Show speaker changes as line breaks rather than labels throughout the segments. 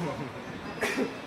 Come on.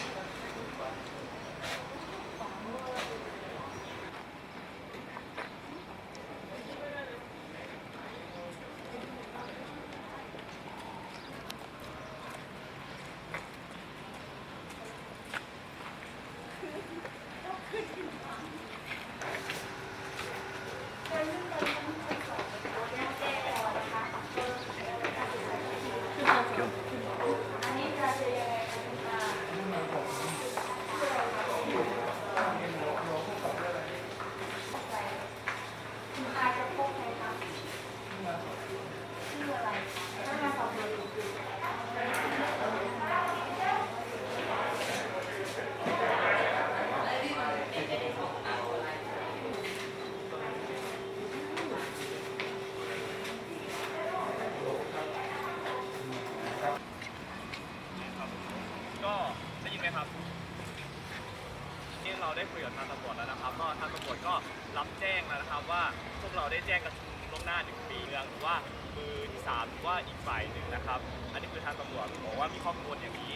ได้คุยกับทางตำรวจแล้วนะครับก็ทางตำรวจก็รับแจ้งแล้วนะครับว่าพวกเราได้แจ้งกับล่วงหน้าหนึ่งปีเรื่องหรือว่ามือที่สามหรือว่าอีกฝ่ายหนึ่งนะครับ อันนี้คือทางตำรวจบอกว่ามีข้อกังวลอย่างนี้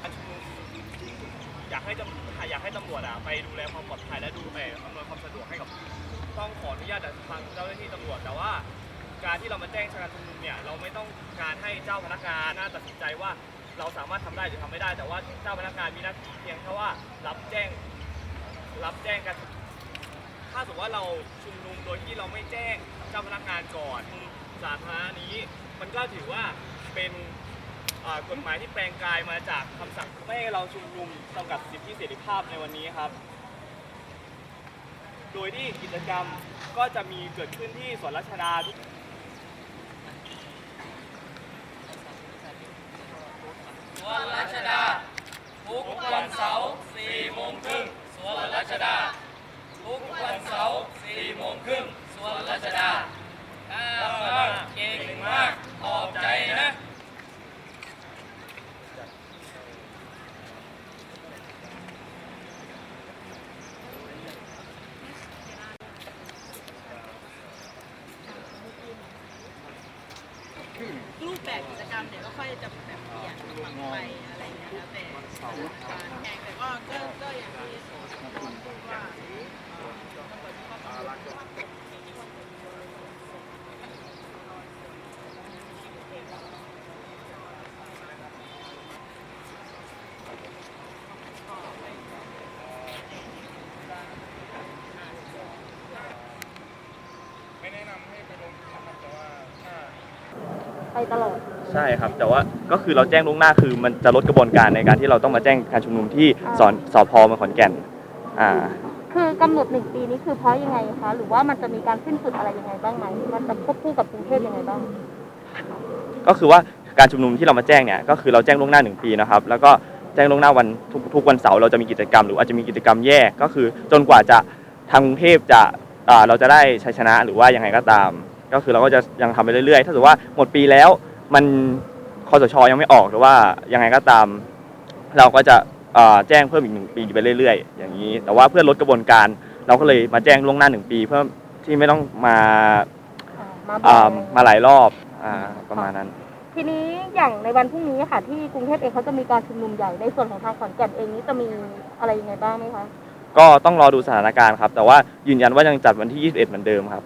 การชุมนุมอยากให้ตำอยากให้ตำรวจอะไปดูแลความปลอดภัยและดูแลอำนวยความสะดวกให้กับต้องขออนุญาตจากทางเจ้าหน้าที่ตำรวจแต่ว่าการที่เรามาแจ้งการชุมนุมเนี่ยเราไม่ต้องการให้เจ้าพนักงานน่าตัดสินใจว่าเราสามารถทำได้หรือทำไม่ได้ แต่ว่าเจ้าพนักงานมีหน้าที่เพียงแค่ว่ารับแจ้ง รับแจ้งกัน ถ้าสมมติว่าเราชุมนุมโดยที่เราไม่แจ้งเจ้าพนักงานก่อนสาธารณะนี้ มันก็ถือว่าเป็นกฎหมายที่แปลงกายมาจากคำสั่งไม่ให้เราชุมนุมจำกัดสิทธิเสรีภาพในวันนี้ครับ โดยที่กิจกรรมก็จะมีเกิดขึ้นที่สวนรัชดาทุก
สวนรัชดา ทุกวันเสาร์4โมงครึ่งสวนรั ชดา ทุกวันเสาร์4โมงครึ่งสวนรัชดาถ้ามากเก่งมากขอบใจนะ
รูปแบบกิจกรรมเนี่ยก็ค่อยจะแบบเปลี่ยนปรับไปอะไรอย่างเงี้ยแล้วแต่สถานการณ์แข่งแต่ก็ก็ก็อย่างที่พูดว่าเอ่อตำรวจมีข้อกังวล
ไม่แนะนำให้ไปลงนะครับแต่ว่าถ้า
ไปตลอด
ใช่ครับ แต่ว่าก็คือเราแจ้งล่วงหน้าคือมันจะลดกระบวนการในการที่เราต้องมาแจ้งการชุมนุมที่
อ่า
สอนสพเมืองขอนแก่น อ่า
คือกำหนดหนึ่งปีนี้คือเพราะยังไงคะ หรือว่ามันจะมีการสิ้นสุดอะไรยังไงบ้างไหม มันจะควบคู่กับกรุงเทพยังไงบ้าง
ก็คือว่าการชุมนุมที่เรามาแจ้งเนี่ยก็คือเราแจ้งล่วงหน้าหนึ่งปีนะครับ แล้วก็แจ้งล่วงหน้าวันทุกทุกวันเสาร์เราจะมีกิจกรรมหรืออาจจะมีกิจกรรมแยกก็คือ จนกว่าจะทางกรุงเทพจะอ่าเราจะได้ชัยชนะหรือว่ายังไงก็ตาม ก็คือเราก็จะยังทำไปเรื่อยๆ ถ้าสมมติว่าหมดปีแล้วมันคอสชยังไม่ออกหรือว่ายังไงก็ตาม เราก็จะอ่าแจ้งเพิ่มอีกหนึ่งปีไปเรื่อยๆ อย่างนี้ แต่ว่าเพื่อลดกระบวนการ เราก็เลยมาแจ้งล่วงหน้าหนึ่งปี เพื่อที่ไม่ต้องมา
อ่ามาบ
อ่า
อก
มาหลายรอบอ่าประมาณนั้น
ทีนี้อย่างในวันพรุ่งนี้ค่ะ ที่กรุงเทพเองเขาจะมีการชุมนุมใหญ่ในส่วนของทางขอนแก่นเองนี้จะมีอะไรยังไงบ้างไหมคะ
ก็ต้องรอดูสถานการณ์ครับ แต่ว่ายืนยันว่ายังจัดวันที่ 21 เหมือนเดิมครับ